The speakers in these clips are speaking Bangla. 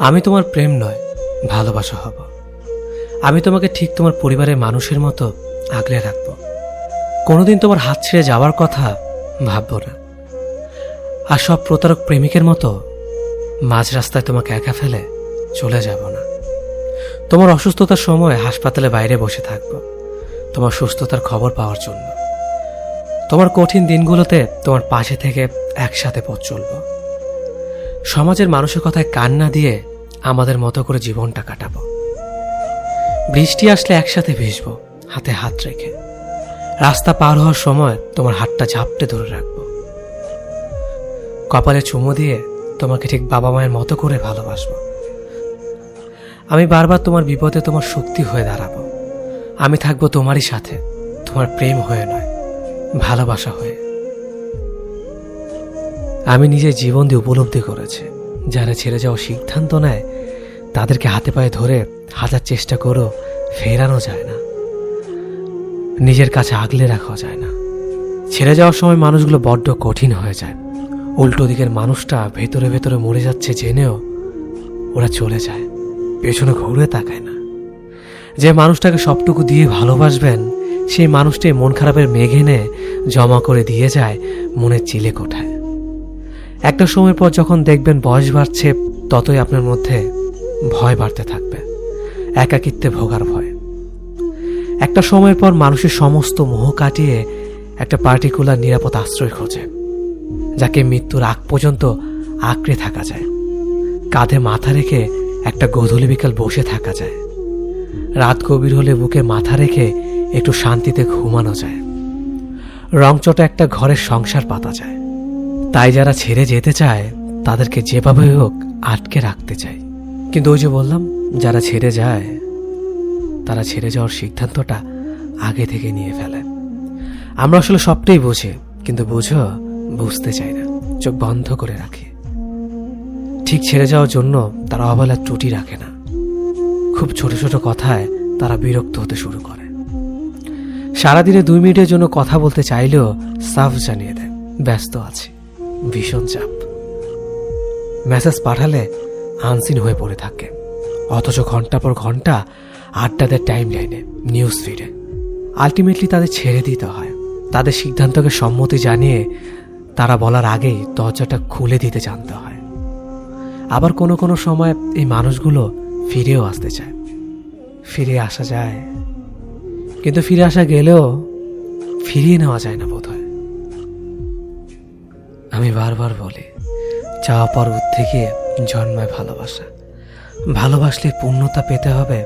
আমি তোমার প্রেম নয়, ভালোবাসা হব। আমি তোমাকে ঠিক তোমার পরিবারের মানুষের মতো আগলে রাখব। কোনোদিন তোমার হাত ছেড়ে যাওয়ার কথা ভাববো না। আর সব প্রতারক প্রেমিকের মতো মাঝ রাস্তায় তোমাকে একা ফেলে চলে যাব না। তোমার অসুস্থতার সময় হাসপাতালে বাইরে বসে থাকব, তোমার সুস্থতার খবর পাওয়ার জন্য। তোমার কঠিন দিনগুলোতে তোমার পাশে থেকে একসাথে পথ চলব। সমাজের মানুষের কথায় কান না দিয়ে আমাদের মতো করে জীবনটা কাটাবো। বৃষ্টি আসলে একসাথে ভিজবো, হাতে হাত রেখে। রাস্তা পার হওয়ার সময় তোমার হাতটা ঝাপটে ধরে রাখব। কপালে চুমো দিয়ে তোমাকে ঠিক বাবা মায়ের মতো করে ভালোবাসবো। আমি বারবার তোমার বিপদে তোমার শক্তি হয়ে দাঁড়াবো। আমি থাকব তোমারই সাথে, তোমার প্রেম হয়ে নয়, ভালোবাসা হয়ে। আমি নিজের জীবন দিয়ে উপলব্ধি করেছি। যারা ছেড়ে যাওয়ার সিদ্ধান্ত নেয়, তাদেরকে হাতে পায়ে ধরে হাজার চেষ্টা করো ফেরানো যায় না। নিজের কাছে আগলে রাখা যায় না। ছেড়ে যাওয়ার সময় মানুষগুলো বড্ড কঠিন হয়ে যায়। উল্টো দিকের মানুষটা ভেতরে ভেতরে মরে যাচ্ছে জেনেও ওরা চলে যায়, পেছনে ঘুরে তাকায় না। যে মানুষটাকে সবটুকু দিয়ে ভালোবাসবেন, সেই মন মন খারাপের মেঘ এনে জমা করে দিয়ে যায় মনের চিলে কোঠায়। একটা সময়ের পর যখন দেখবেন বয়স বাড়ছে, ততই আপনার মধ্যে ভয় বাড়তে থাকবে। একাকিত্বে ভোগার ভয়। একটা সময়ের পর মানুষের সমস্ত মোহ কাটিয়ে একটা পার্টিকুলার নিরাপদ আশ্রয় খোঁজে, যাকে মৃত্যুর আগ পর্যন্ত আঁকড়ে থাকা যায়। কাঁধে মাথা রেখে একটা গধূলি বিকাল বসে থাকা যায়। রাত গভীর হলে বুকে মাথা রেখে একটু শান্তিতে ঘুমানো যায়। রংচটা একটা ঘরের সংসার পাতা যায়। তাই যারা ছেড়ে যেতে চায়, তাদেরকে যেভাবে হোক আটকে রাখতে চায় কিন্তু ওই যে বললাম, যারা ছেড়ে যায়, তারা ছেড়ে যাওয়ার সিদ্ধান্তটা আগে থেকে নিয়ে ফেলে। আমরা আসলে সবটাই বুঝি, কিন্তু বুঝো, বুঝতে চাই না। চোখ বন্ধ করে রাখি। ঠিক ছেড়ে যাওয়ার জন্য তারা অবহেলার ত্রুটি রাখে না। খুব ছোট ছোট কথায় তারা বিরক্ত হতে শুরু করে। সারাদিনে দুই মিনিটের জন্য কথা বলতে চাইলেও সাফ জানিয়ে দেয়, ব্যস্ত আছে। ভীষণ চাপ। মেসেজ পাঠালে আনসিন হয়ে পড়ে থাকে। অথচ ঘণ্টা পর ঘণ্টা আড্ডাদের টাইম লাইনে নিউজ ফিডে। আলটিমেটলি তাদের ছেড়ে দিতে হয়। তাদের সিদ্ধান্তকে সম্মতি জানিয়ে তারা বলার আগেই দরজাটা খুলে দিতে জানতে হয়। আবার কোনো কোনো সময় এই মানুষগুলো ফিরেও আসতে চায়। ফিরে আসা যায়। কিন্তু ফিরে আসা গেলেও ফিরিয়ে নেওয়া যায় না আমি বারবার বলি চাওয়া পর্বত থেকে জন্মায় ভালোবাসা। ভালোবাসলে পূর্ণতা পেতে হবে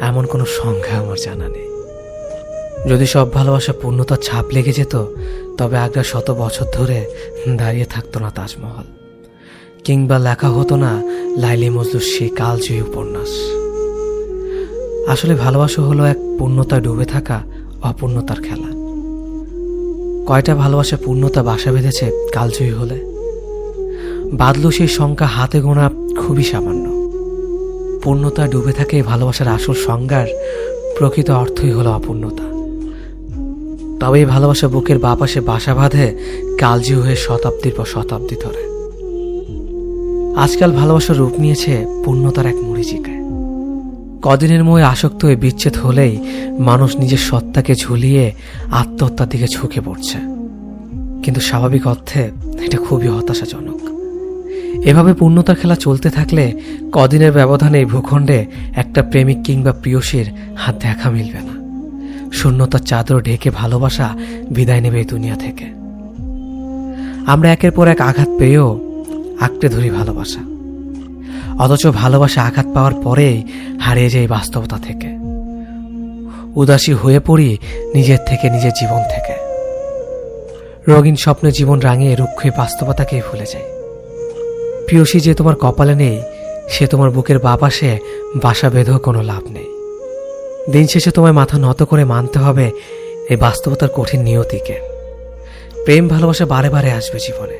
এমন কোনো সংখ্যা আমার জানা নেই। যদি সব ভালোবাসা পূর্ণতার ছাপ লেগে যেত, তবে আগ্রা শত বছর ধরে দাঁড়িয়ে থাকতো না তাজমহল। কিংবা লেখা হতো না, লাইলি মজলুর সেই কালজয়ী উপন্যাস। আসলে ভালোবাসা হলো এক পূর্ণতায় ডুবে থাকা অপূর্ণতার খেলা। কয়টা ভালোবাসা পূর্ণতা বাসা বেঁধেছে কালজয়ী হলে? বাদলো সেই সংখ্যা হাতে গোনা খুবই সামান্য। পূর্ণতা ডুবে থাকে ভালোবাসার আসল সংজ্ঞার প্রকৃত অর্থই হলো অপূর্ণতা। তবে এই ভালোবাসা বুকের বাপাশে বাসা বাঁধে কালজি হয়ে শতাব্দীর পর শতাব্দী ধরে। আজকাল ভালোবাসার রূপ নিয়েছে পূর্ণতার এক মরিচিকায় কদিনের মোয়ে আসক্ত হয়ে বিচ্ছেদ হলেই মানুষ নিজের সত্তাকে ঝুলিয়ে আত্মহত্যার দিকে ঝুঁকে পড়ছে। কিন্তু স্বাভাবিক অর্থে এটা খুবই হতাশাজনক। এভাবে পূর্ণতার খেলা চলতে থাকলে কদিনের ব্যবধানে এই ভূখণ্ডে একটা প্রেমিক কিংবা প্রিয়সীর হাত দেখা মিলবে না। শূন্যতার চাদর ঢেকে ভালোবাসা বিদায় নেবে এই দুনিয়া থেকে। আমরা একের পর এক আঘাত পেয়েও আঁকড়ে ধরি ভালোবাসা। অথচ ভালোবাসা আঘাত পাওয়ার পরেই হারিয়ে যায় বাস্তবতা থেকে। উদাসী হয়ে পড়ি নিজের থেকে নিজের জীবন থেকে। রঙিন স্বপ্নে জীবন রাঙিয়ে রুক্ষ বাস্তবতাকেই ভুলে যায় প্রিয়সী যে তোমার কপালে নেই, সে তোমার বুকের বাপাসে বাসা বেঁধেও কোনো লাভ নেই। দিন শেষে তোমায় মাথা নত করে মানতে হবে এই বাস্তবতার কঠিন নিয়তিকে। প্রেম ভালোবাসা বারে বারে আসবে জীবনে।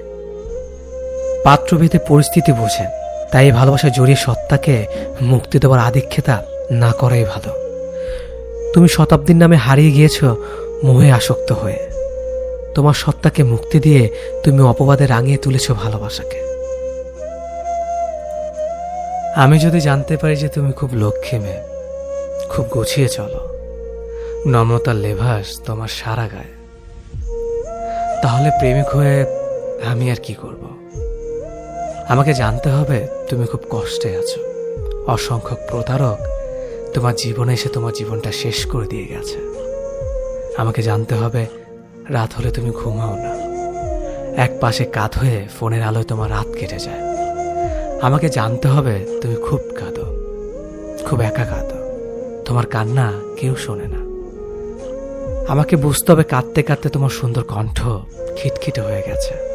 পাত্রভেদে পরিস্থিতি বোঝে তাই এই ভালোবাসা জড়িয়ে সত্তাকে মুক্তি দেওয়ার আধিক্ষেতা না করাই ভালো। তুমি শতাব্দীর নামে হারিয়ে গিয়েছ মোহে আসক্ত হয়ে। তোমার সত্তাকে মুক্তি দিয়ে তুমি অপবাদে রাঙিয়ে তুলেছ ভালোবাসাকে। আমি যদি জানতে পারি যে তুমি খুব লক্ষ্মী মেয়ে, খুব গুছিয়ে চলো। নম্রতার লেভাস তোমার সারা গায়ে। তাহলে প্রেমিক হয়ে আমি আর কি করব? আমাকে জানতে হবে তুমি খুব কষ্টে আছো। অসংখ্য প্রতারক তোমার জীবনে এসে তোমার জীবনটা শেষ করে দিয়ে গেছে। আমাকে জানতে হবে রাত হলে তুমি ঘুমাও না। এক পাশে কাত হয়ে ফোনের আলোয় তোমার রাত কেটে যায়। আমাকে জানতে হবে তুমি খুব কাঁদো, খুব একা কাঁদো। তোমার কান্না কেউ শোনে না। আমাকে বুঝতে হবে কাঁদতে কাঁদতে তোমার সুন্দর কণ্ঠ খিটখিটে হয়ে গেছে।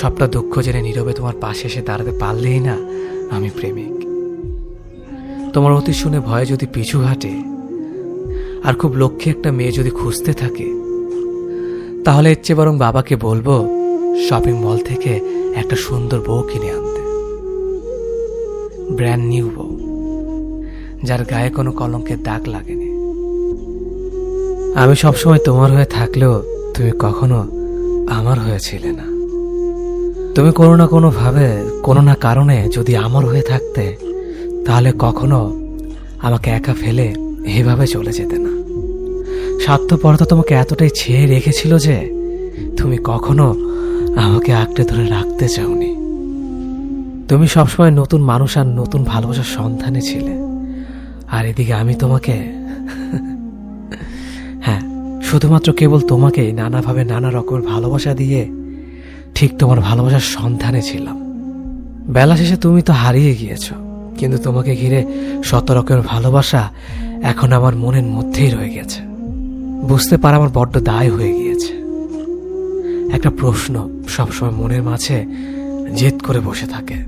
সবটা দুঃখ জেনে নীরবে তোমার পাশে এসে দাঁড়াতে পারলেই না আমি প্রেমিক। তোমার অতি শুনে ভয়ে যদি পিছু হাঁটে, আর খুব লক্ষ্যে একটা মেয়ে যদি খুঁজতে থাকে, তাহলে এর চেয়ে বরং বাবাকে বলব শপিং মল থেকে একটা সুন্দর বউ কিনে আনতে। ব্র্যান্ড নিউ বউ, যার গায়ে কোনো কলঙ্কের দাগ লাগেনি। আমি সবসময় তোমার হয়ে থাকলেও তুমি কখনো আমার হয়েছিলে না। তুমি কোনো না কোনো ভাবে, কোনো না কারণে যদি আমার হয়ে থাকতে, তাহলে কখনো আমাকে একা ফেলে এভাবে চলে যেতে না। স্বার্থপরতা তোমাকে এতটাই ছেয়ে রেখেছিল যে তুমি কখনো আমাকে আঁকড়ে ধরে রাখতে চাওনি। তুমি সবসময় নতুন মানুষ আর নতুন ভালোবাসার সন্ধানে ছিলে। আর এদিকে আমি তোমাকে হ্যাঁ শুধুমাত্র কেবল তোমাকেই নানাভাবে নানা রকমের ভালোবাসা দিয়ে ঠিক তোমার ভালোবাসার সন্ধানে ছিলাম। বেলা শেষে তুমি তো হারিয়ে গিয়েছ, কিন্তু তোমাকে ঘিরে শত রকমের ভালোবাসা এখন আমার মনের মধ্যেই রয়ে গেছে। বুঝতে পারা আমার বড্ড দায় হয়ে গিয়েছে। একটা প্রশ্ন সবসময় মনের মাঝে জেদ করে বসে থাকে।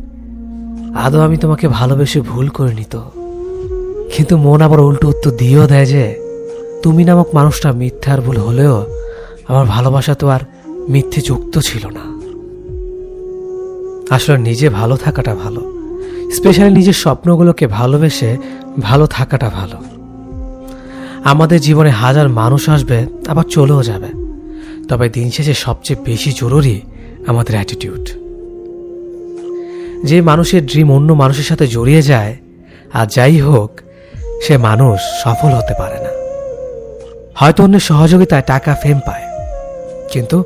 আদৌ আমি তোমাকে ভালোবেসে ভুল করিনি তো? কিন্তু মন আবার উল্টো উত্তর দিয়েও দেয় যে, তুমি নামক মানুষটা মিথ্যার ভুল হলেও আমার ভালোবাসা তো আর মিথ্যে যুক্ত ছিল না। আসলে নিজে ভালো থাকাটা ভালো। স্পেশালি নিজের স্বপ্নগুলোকে ভালোবেসে ভালো থাকাটা ভালো। আমাদের জীবনে হাজার মানুষ আসবে, আবার চলেও যাবে। তবে দিন শেষে সবচেয়ে বেশি জরুরি আমাদের অ্যাটিটিউড যে মানুষের ড্রিম অন্য মানুষের সাথে জড়িয়ে যায়, আর যাই হোক, সে মানুষ সফল হতে পারে না। হয়তো অন্যের সহযোগিতায় টাকা ফেম পায়, কিন্তু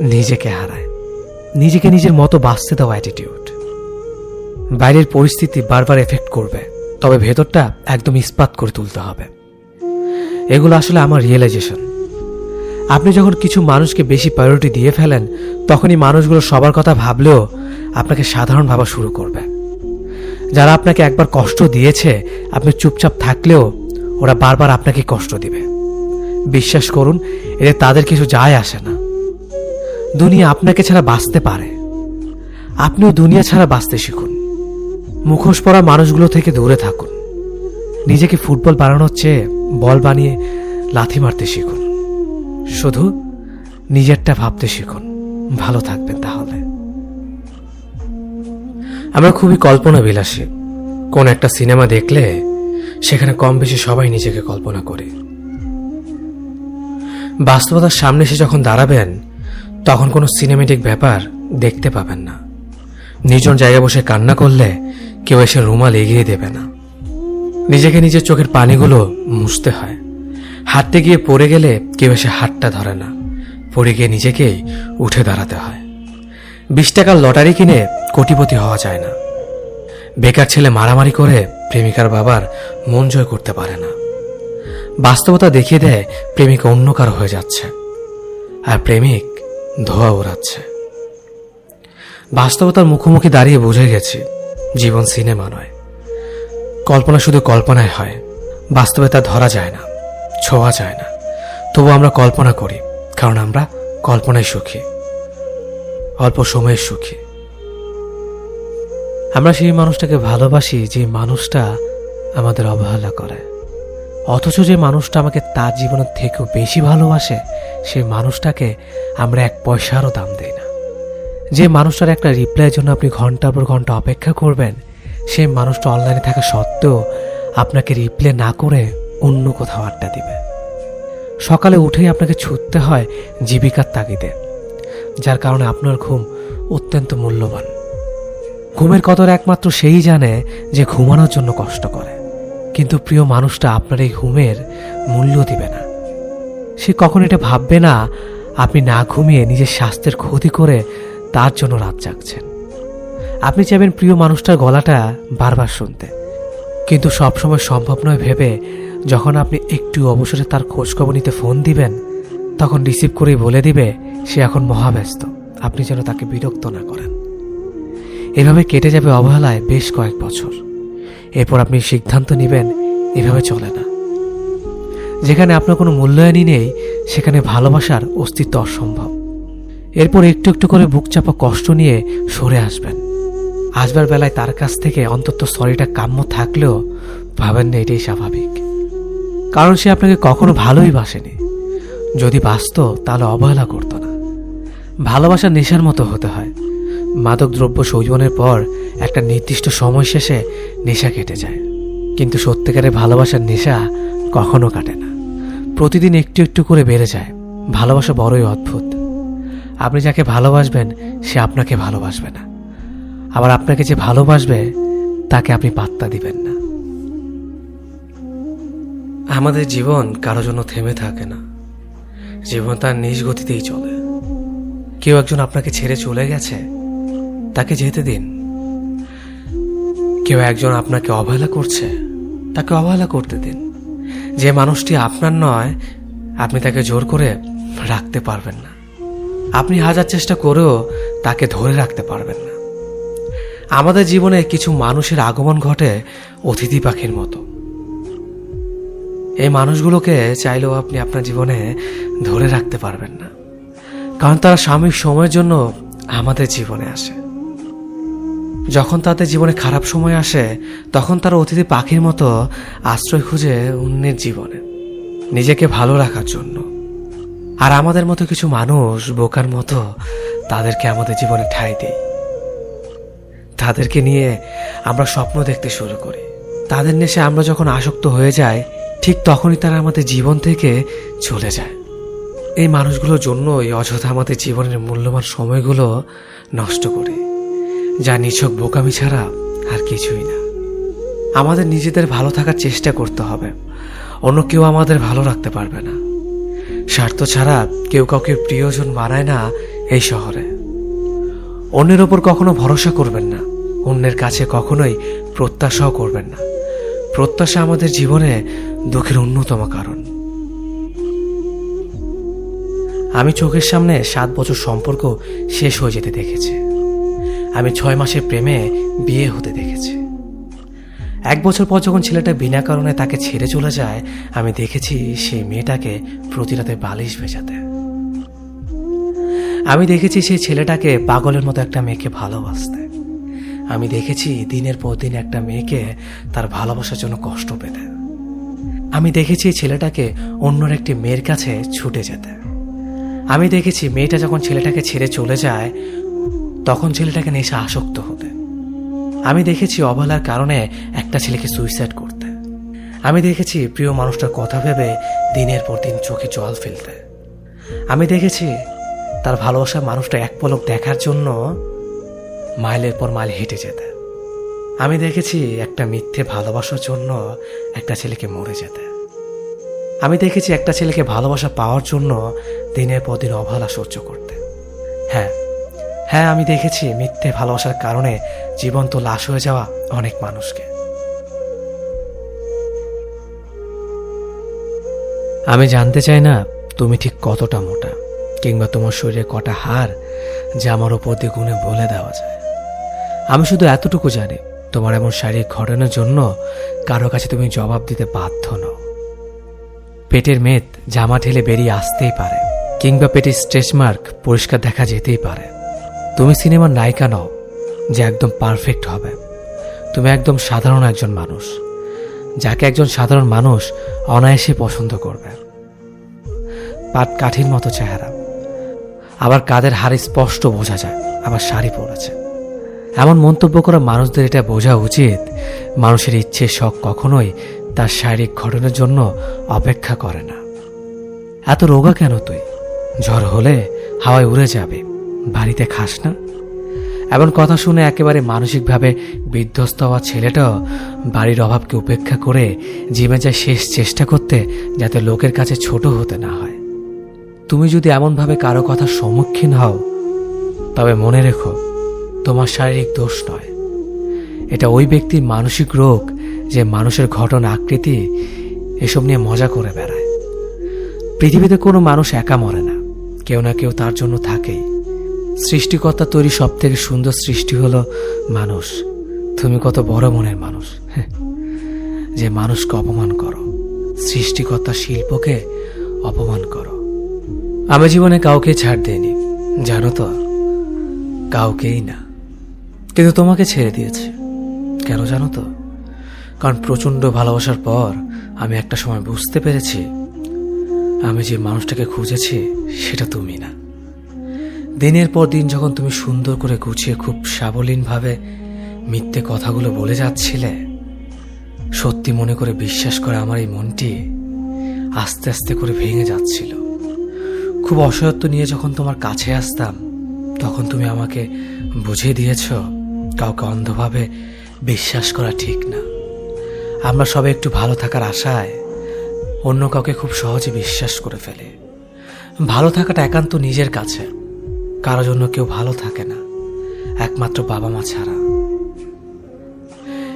নিজেকে হারায়। নিজেকে নিজের মতো বাঁচতে দেওয়া অ্যাটিটিউড বাইরের পরিস্থিতি বারবার এফেক্ট করবে, তবে ভেতরটা একদম ইস্পাত করে তুলতে হবে। এগুলো আসলে আমার রিয়েলাইজেশন আপনি যখন কিছু মানুষকে বেশি প্রায়োরিটি দিয়ে ফেলেন, তখনই মানুষগুলো সবার কথা ভাবলেও আপনাকে সাধারণ ভাবা শুরু করবে। যারা আপনাকে একবার কষ্ট দিয়েছে, আপনি চুপচাপ থাকলেও ওরা বারবার আপনাকে কষ্ট দিবে। বিশ্বাস করুন, এতে তাদের কিছু যায় আসে না। দুনিয়া আপনাকে ছাড়া বাঁচতে পারে। আপনিও দুনিয়া ছাড়া বাঁচতে শিখুন। মুখোশ পরা মানুষগুলো থেকে দূরে থাকুন। নিজেকে ফুটবল বানানোর চেয়ে বল বানিয়ে লাথি মারতে শিখুন। শুধু নিজেরটা ভাবতে শিখুন। ভালো থাকবেন তাহলে। আমরা খুবই কল্পনা বিলাসী কোন একটা সিনেমা দেখলে সেখানে কম বেশি সবাই নিজেকে কল্পনা করি। বাস্তবতার সামনে এসে যখন দাঁড়াবেন তখন কোনো সিনেমেটিক ব্যাপার দেখতে পাবেন না। নির্জন জায়গায় বসে কান্না করলে কেউ এসে রুমাল এগিয়ে দেবে না। নিজেকে নিজের চোখের পানিগুলো মুছতে হয়। হাঁটতে গিয়ে পড়ে গেলে কেউ এসে হাতটা ধরে না। পড়ে গিয়ে নিজেকেই উঠে দাঁড়াতে হয়। বিশ টাকার লটারি কিনে কোটিপতি হওয়া যায় না। বেকার ছেলে মারামারি করে প্রেমিকার বাবার মন জয় করতে পারে না। বাস্তবতা দেখিয়ে দেয় প্রেমিক অন্য কারও হয়ে যাচ্ছে। আর প্রেমিক ধোয়া ওড়াচ্ছে বাস্তবতার মুখোমুখি দাঁড়িয়ে বুঝে গেছি, জীবন সিনেমা নয়। কল্পনা শুধু কল্পনায় হয়। বাস্তবে তা ধরা যায় না, ছোঁয়া যায় না। তবু আমরা কল্পনা করি, কারণ আমরা কল্পনায় সুখী। অল্প সময়ের সুখী। আমরা সেই মানুষটাকে ভালোবাসি যে মানুষটা আমাদের অবহেলা করে। অথচ যে মানুষটা আমাকে তার জীবনের থেকেও বেশি ভালোবাসে, সে মানুষটাকে আমরা এক পয়সারও দাম দেই না। যে মানুষটার একটা রিপ্লাইয়ের জন্য আপনি ঘণ্টার পর ঘণ্টা অপেক্ষা করবেন সেই মানুষটা অনলাইনে থাকা সত্ত্বেও আপনাকে রিপ্লে না করে অন্য কোথাও আড্ডা দিবে। সকালে উঠেই আপনাকে ছুটতে হয় জীবিকার তাগিদে, যার কারণে আপনার ঘুম অত্যন্ত মূল্যবান। ঘুমের কদর একমাত্র সেই জানে যে ঘুমানোর জন্য কষ্ট করে। কিন্তু প্রিয় মানুষটা আপনার এই ঘুমের মূল্য দিবে না। সে কখন এটা ভাববে না, আপনি না ঘুমিয়ে নিজের স্বাস্থ্যের ক্ষতি করে তার জন্য রাত জাগছেন। আপনি চাইবেন প্রিয় মানুষটার গলাটা বারবার শুনতে। কিন্তু সবসময় সম্ভব নয় ভেবে যখন আপনি একটু অবসরে তার খোঁজখবর নিতে ফোন দিবেন, তখন রিসিভ করেই বলে দিবে, সে এখন মহাব্যস্ত। আপনি যেন তাকে বিরক্ত না করেন। এভাবে কেটে যাবে অবহেলায় বেশ কয়েক বছর। এরপর আপনি সিদ্ধান্ত নেবেন, এভাবে চলে না। যেখানে আপনার কোনো মূল্যায়নই নেই, সেখানে ভালোবাসার অস্তিত্ব অসম্ভব। এরপর একটু একটু করে বুক চাপা কষ্ট নিয়ে সরে আসবেন। আসবার বেলায় তার কাছ থেকে অন্তত সরিটা কাম্য থাকলেও ভাবেন না এটাই স্বাভাবিক। কারণ সে আপনাকে কখনো ভালোই বাসেনি। যদি বাসত, তাহলে অবহেলা করতো না। ভালোবাসা নেশার মতো হতে হয়। মাদক দ্রব্য সৌজনের পর একটা নির্দিষ্ট সময় শেষে নেশা কেটে যায়। কিন্তু সত্যিকারের ভালোবাসার নেশা কখনো কাটে না। প্রতিদিন একটু একটু করে বেড়ে যায়। ভালোবাসা বড়ই অদ্ভুত। আপনি যাকে ভালোবাসবেন, সে আপনাকে ভালোবাসবে না। আবার আপনাকে যে ভালোবাসবে, তাকে আপনি পাত্তা দিবেন না। আমাদের জীবন কারও জন্য থেমে থাকে না। জীবন তার নিজ গতিতেই চলে। কেউ একজন আপনাকে ছেড়ে চলে গেছে তাকে যেতে দিন। কেউ একজন আপনাকে অবহেলা করছে, তাকে অবহেলা করতে দিন। যে মানুষটি আপনার নয়, আপনি তাকে জোর করে রাখতে পারবেন না। আপনি হাজার চেষ্টা করেও তাকে ধরে রাখতে পারবেন না। আমাদের জীবনে কিছু মানুষের আগমন ঘটে অতিথি পাখির মতো। এই মানুষগুলোকে চাইলেও আপনি আপনার জীবনে ধরে রাখতে পারবেন না। কারণ তারা স্বামীর সময়ের জন্য আমাদের জীবনে আসে। যখন তাদের জীবনে খারাপ সময় আসে, তখন তারা অতিথি পাখির মতো আশ্রয় খুঁজে অন্যের জীবনে, নিজেকে ভালো রাখার জন্য। আর আমাদের মতো কিছু মানুষ বোকার মতো তাদেরকে আমাদের জীবনে ঠাঁই দেয় তাদেরকে নিয়ে আমরা স্বপ্ন দেখতে শুরু করি। তাদের নেশে আমরা যখন আসক্ত হয়ে যাই, ঠিক তখনই তারা আমাদের জীবন থেকে চলে যায়। এই মানুষগুলোর জন্যই অযথা আমাদের জীবনের মূল্যবান সময়গুলো নষ্ট করি। যা নিছক বোকামি ছাড়া আর কিছুই না। আমাদের নিজেদের ভালো থাকার চেষ্টা করতে হবে। অন্য কেউ আমাদের ভালো রাখতে পারবে না। স্বার্থ ছাড়া কেউ কাউকে প্রিয়জন বানায় না এই শহরে। অন্যের ওপর কখনো ভরসা করবেন না। অন্যের কাছে কখনোই প্রত্যাশাও করবেন না। প্রত্যাশা আমাদের জীবনে দুঃখের অন্যতম কারণ। আমি চোখের সামনে সাত বছর সম্পর্ক শেষ হয়ে যেতে দেখেছি। আমি ছয় মাসের প্রেমে বিয়ে হতে দেখেছি। এক বছর পর যখন ছেলেটা বিনা কারণে তাকে ছেড়ে চলে যায়, আমি দেখেছি সেই মেয়েটাকে প্রতি রাতে বালিশ ভেজাতে। আমি দেখেছি সেই ছেলেটাকে পাগলের মতো একটা মেয়েকে ভালোবাসতে। আমি দেখেছি দিনের পর দিন একটা মেয়েকে তার ভালোবাসার জন্য কষ্ট পেতে। আমি দেখেছি ছেলেটাকে অন্যর একটি মেয়ের কাছে ছুটে যেতে। আমি দেখেছি মেয়েটা যখন ছেলেটাকে ছেড়ে চলে যায় তখন ছেলেটাকে নেশা আসক্ত হতে। আমি দেখেছি অবহেলার কারণে একটা ছেলেকে সুইসাইড করতে। আমি দেখেছি প্রিয় মানুষটার কথা ভেবে দিনের পর দিন চোখে জল ফেলতে। আমি দেখেছি তার ভালোবাসার মানুষটা এক পলক দেখার জন্য মাইলের পর মাইল হেঁটে যেতে। আমি দেখেছি একটা মিথ্যে ভালোবাসার জন্য একটা ছেলেকে মরে যেতে। আমি দেখেছি একটা ছেলেকে ভালোবাসা পাওয়ার জন্য দিনের পর দিন অবহেলা সহ্য করতে। হ্যাঁ হ্যাঁ আমি দেখেছি মিথ্যে ভালোবাসার কারণে জীবন্ত লাশ হয়ে যাওয়া অনেক মানুষকে। আমি জানতে চাই না তুমি ঠিক কতটা মোটা, কিংবা তোমার শরীরে কটা হার যা আমার ওপর দিয়ে গুণে বলে দেওয়া যায়। আমি শুধু এতটুকু জানি, তোমার এমন শারীরিক ঘটনার জন্য কারও কাছে তুমি জবাব দিতে বাধ্য নও। পেটের মেদ, জামা ঢেলে বেরিয়ে আসতেই পারে, কিংবা পেটের স্ট্রেচ মার্ক পরিষ্কার দেখা যেতেই পারে। তুমি সিনেমার নায়িকা নও যে একদম পারফেক্ট হবে। তুমি একদম সাধারণ একজন মানুষ, যাকে একজন সাধারণ মানুষ অনায়াসে পছন্দ করবে। পাট কাঠির মতো চেহারা। আবার কাদের হাড়ে স্পষ্ট বোঝা যায়, আবার শাড়ি পরেছে। এমন মন্তব্য করা মানুষদের এটা বোঝা উচিত, মানুষের ইচ্ছে শখ কখনোই তার শারীরিক ঘটনার জন্য অপেক্ষা করে না। এত রোগা কেন তুই? ঝড় হলে হাওয়ায় উড়ে যাবে। বাড়িতে খাস না? এমন কথা শুনে একেবারে মানসিকভাবে বিধ্বস্ত হওয়া ছেলেটাও বাড়ির অভাবকে উপেক্ষা করে জিমে যায় শেষ চেষ্টা করতে যাতে লোকের কাছে ছোট হতে না হয়। তুমি যদি এমনভাবে কারও কথার সম্মুখীন হও, তবে মনে রেখো, তোমার শারীরিক দোষ নয়। এটা ওই ব্যক্তির মানসিক রোগ যে মানুষের ঘটনা আকৃতি এসব নিয়ে মজা করে বেড়ায়। পৃথিবীতে কোনো মানুষ একা মরে না। কেউ না কেউ তার জন্য থাকেই। সৃষ্টিকর্তা তৈরি সব থেকে সুন্দর সৃষ্টি হলো মানুষ। তুমি কত বড় মনের মানুষ হ্যাঁ, যে মানুষকে অপমান করো সৃষ্টিকর্তা শিল্পকে অপমান করো। আমি জীবনে কাউকে ছাড় দেয়নি জানো তো? কাউকেই না। কিন্তু তোমাকে ছেড়ে দিয়েছে। কেন জানো তো? কারণ প্রচণ্ড ভালোবাসার পর আমি একটা সময় বুঝতে পেরেছি আমি যে মানুষটাকে খুঁজেছি সেটা তুমি না। দিনের পর দিন যখন তুমি সুন্দর করে গুছিয়ে খুব সাবলীনভাবে মিথ্যে কথাগুলো বলে যাচ্ছিলে, সত্যি মনে করে বিশ্বাস করে আমার এই মনটি আস্তে আস্তে করে ভেঙে যাচ্ছিল। খুব অসহায়ত্ব নিয়ে যখন তোমার কাছে আসতাম, তখন তুমি আমাকে বুঝিয়ে দিয়েছ, কাউকে অন্ধভাবে বিশ্বাস করা ঠিক না। আমরা সবাই একটু ভালো থাকার আশায় অন্য কাউকে খুব সহজে বিশ্বাস করে ফেলে। ভালো থাকাটা একান্ত নিজের কাছে। কারও জন্য কেউ ভালো থাকে না। একমাত্র বাবা মা ছাড়া।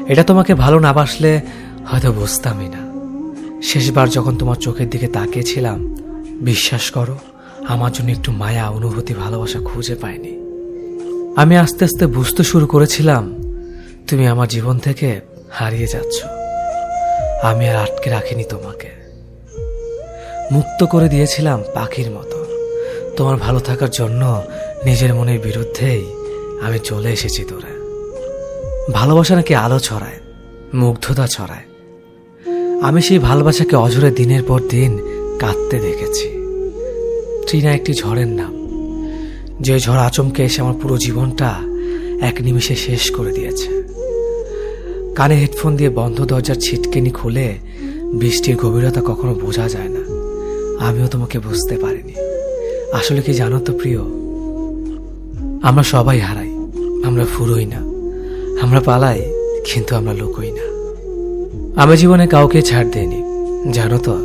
এটা তোমাকে ভালো না বাসলে হয়তো বুঝতামই না। শেষবার যখন তোমার চোখের দিকে তাকিয়েছিলাম, বিশ্বাস করো, আমার জন্য একটু মায়া, অনুভূতি, ভালোবাসা খুঁজে পাইনি। আমি আস্তে আস্তে বুঝতে শুরু করেছিলাম, তুমি আমার জীবন থেকে হারিয়ে যাচ্ছ। আমি আর আটকে রাখিনি তোমাকে। মুক্ত করে দিয়েছিলাম পাখির মতো। তোমার ভালো থাকার জন্য নিজের মনের বিরুদ্ধেই আমি চলে এসেছি তোরা। ভালোবাসা নাকি আলো ছড়ায়, মুগ্ধতা ছড়ায়। আমি সেই ভালোবাসাকে অঝরে দিনের পর দিন কাঁদতে দেখেছি। ট্রিনা একটি ঝড়ের নাম। যে ঝড় আচমকে এসে আমার পুরো জীবনটা এক নিমিষে শেষ করে দিয়েছে। কানে হেডফোন দিয়ে বন্ধ দরজার ছিটকেনি খুলে বৃষ্টির গভীরতা কখনো বোঝা যায় না। আমিও তোমাকে বুঝতে পারিনি। আসলে কি জানো তো প্রিয়? আমরা সবাই হারাই, আমরা ফুরোই না। আমরা পালাই, কিন্তু আমরা লোকই না। আমি জীবনে কাউকে ছাড় দেয়নি জানো তো?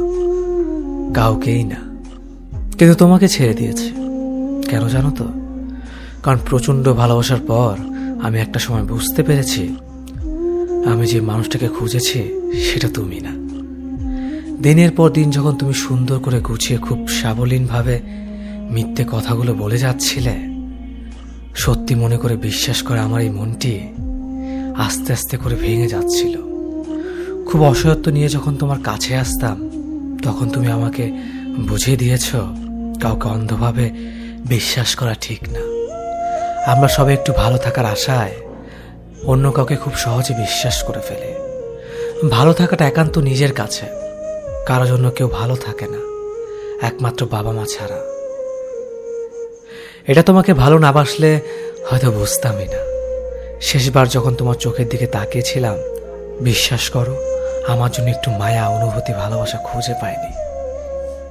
কাউকেই না। কিন্তু তোমাকে ছেড়ে দিয়েছে। কেন জানো তো? কারণ প্রচণ্ড ভালোবাসার পর আমি একটা সময় বুঝতে পেরেছি, আমি যে মানুষটাকে খুঁজেছি, সেটা তুমি না। দিনের পর দিন যখন তুমি সুন্দর করে গুছিয়ে খুব সাবলীনভাবে মিথ্যে কথাগুলো বলে যাচ্ছিলে? সত্যি মনে করে বিশ্বাস করে আমার এই মনটি আস্তে আস্তে করে ভেঙে যাচ্ছিল। খুব অসহায়ত্ব নিয়ে যখন তোমার কাছে আসতাম, তখন তুমি আমাকে বুঝিয়ে দিয়েছ, কাউকে অন্ধভাবে বিশ্বাস করা ঠিক না। আমরা সবাই একটু ভালো থাকার আশায় অন্য কাউকে খুব সহজে বিশ্বাস করে ফেলে। ভালো থাকাটা একান্ত নিজের কাছে কারও জন্য কেউ ভালো থাকে না, একমাত্র বাবা মা ছাড়া। এটা তোমাকে ভালো না বাসলে হয়তো বুঝতামই না। শেষবার যখন তোমার চোখের দিকে তাকিয়েছিলাম, বিশ্বাস করো, আমার জন্য একটু মায়া, অনুভূতি, ভালোবাসা খুঁজে পাইনি।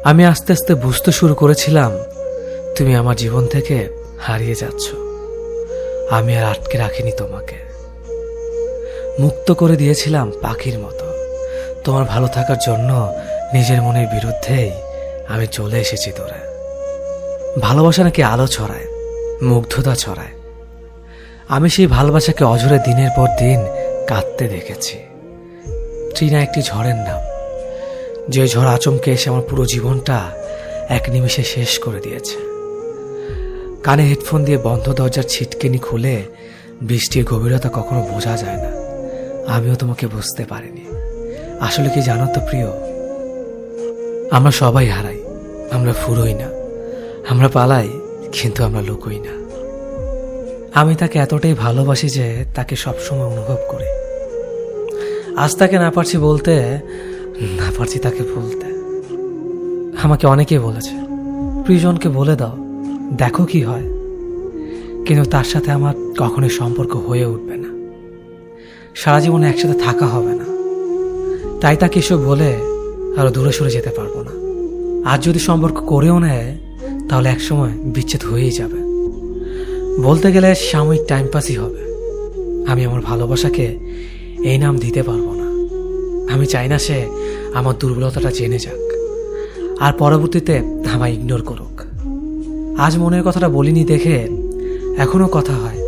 আমি আস্তে আস্তে বুঝতে শুরু করেছিলাম, তুমি আমার জীবন থেকে হারিয়ে যাচ্ছ। আমি আর আটকে রাখিনি তোমাকে। মুক্ত করে দিয়েছিলাম পাখির মতো। তোমার ভালো থাকার জন্য নিজের মনের বিরুদ্ধেই আমি চলে এসেছি তোরা ভালোবাসা নাকি আলো ছড়ায়, মুগ্ধতা ছড়ায়। আমি সেই ভালোবাসাকে অঝরে দিনের পর দিন কাঁদতে দেখেছি। ট্রিনা একটি ঝড়ের নাম। যে ঝড় আচমকে এসে আমার পুরো জীবনটা এক নিমিষে শেষ করে দিয়েছে। কানে হেডফোন দিয়ে বন্ধ দরজার ছিটকেনি খুলে বৃষ্টির গভীরতা কখনো বোঝা যায় না। আমিও তোমাকে বুঝতে পারিনি। আসলে কি জানো তো প্রিয়? আমরা সবাই হারাই, আমরা ফুরোই না। আমরা পালাই, কিন্তু আমরা লুকোই না। আমি তাকে এতটাই ভালোবাসি যে তাকে সবসময় অনুভব করি। আজ তাকে না পারছি বলতে, না পারছি তাকে বলতে। আমাকে অনেকেই বলেছে, প্রিয়জনকে বলে দাও, দেখো কি হয়। কিন্তু তার সাথে আমার কখনোই সম্পর্ক হয়ে উঠবে না। সারা জীবনে একসাথে থাকা হবে না। তাই তাকে এসব বলে আরও দূরে সরে যেতে পারব না। আর যদি সম্পর্ক করেও নেয় তাহলে একসময় বিচ্ছেদ হয়েই যাবে। বলতে গেলে সাময়িক টাইম পাসই হবে। আমি আমার ভালোবাসাকে এই নাম দিতে পারব না। আমি চাই না সে আমার দুর্বলতাটা জেনে যাক, আর পরবর্তীতে আমায় ইগনোর করুক। আজ মনের কথাটা বলিনি দেখে এখনও কথা হয়।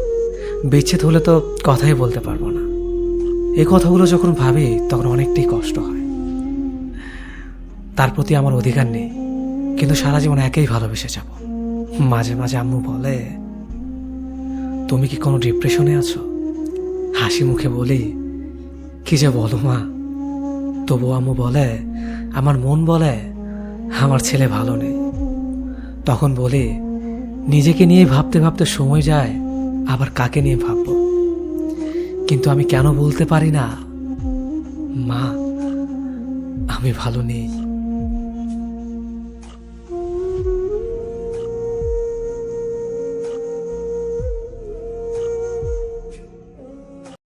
বিচ্ছেদ হলে তো কথাই বলতে পারব না। এই কথাগুলো যখন ভাবি, তখন অনেকটাই কষ্ট হয়। তার প্রতি আমার অধিকার নেই। কিন্তু সারা জীবন একেই ভালোবেসে যাব। মাঝে মাঝে আম্মু বলে, তুমি কি কোনো ডিপ্রেশনে আছো? হাসি মুখে বলি, কি যে বলো মা। তবু আম্মু বলে, আমার মন বলে, আমার ছেলে ভালো নেই। তখন বলি, নিজেকে নিয়ে ভাবতে ভাবতে সময় যায়, আবার কাকে নিয়ে ভাববো? কিন্তু আমি কেন বলতে পারি না, মা, আমি ভালো নেই।